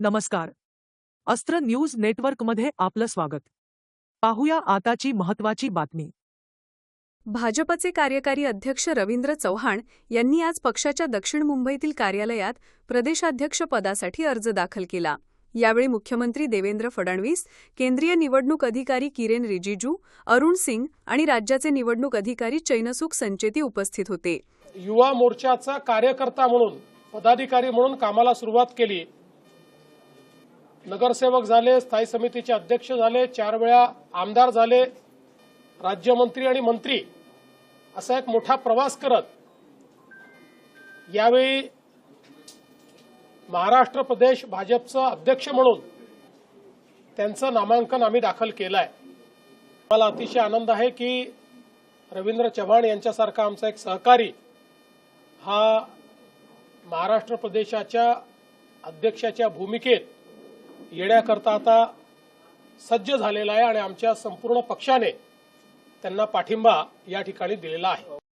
नमस्कार. अस्त्र न्यूज नेटवर्कमध्ये आपलं स्वागत. पाहूया आताची महत्वाची बातमी. भाजपचे कार्यकारी अध्यक्ष रवींद्र चव्हाण यांनी आज पक्षाच्या दक्षिण मुंबईतील कार्यालयात प्रदेशाध्यक्ष पदासाठी अर्ज दाखल केला. यावेळी मुख्यमंत्री देवेंद्र फडणवीस केंद्रीय निवडणूक अधिकारी किरेन रिजिजू अरुण सिंग आणि राज्याचे निवडणूक अधिकारी चैनसुख संचेती उपस्थित होते. युवा मोर्चाचा कार्यकर्ता म्हणून पदाधिकारी म्हणून कामाला सुरुवात केली. नगरसेवक झाले स्थायी समितीचे अध्यक्ष झाले चार वेळा आमदार झाले राज्यमंत्री आणि मंत्री असा एक मोठा प्रवास करत यावेळी महाराष्ट्र प्रदेश भाजपचं अध्यक्ष म्हणून त्यांचं नामांकन आम्ही दाखल केलं आहे मला अतिशय आनंद आहे की रवींद्र चव्हाण यांच्यासारखा आमचा एक सहकारी हा महाराष्ट्र प्रदेशाच्या अध्यक्षाच्या भूमिकेत येण्याकरता आता सज्ज झालेला आहे आणि आमच्या संपूर्ण पक्षाने त्यांना पाठिंबा या ठिकाणी दिलेला आहे.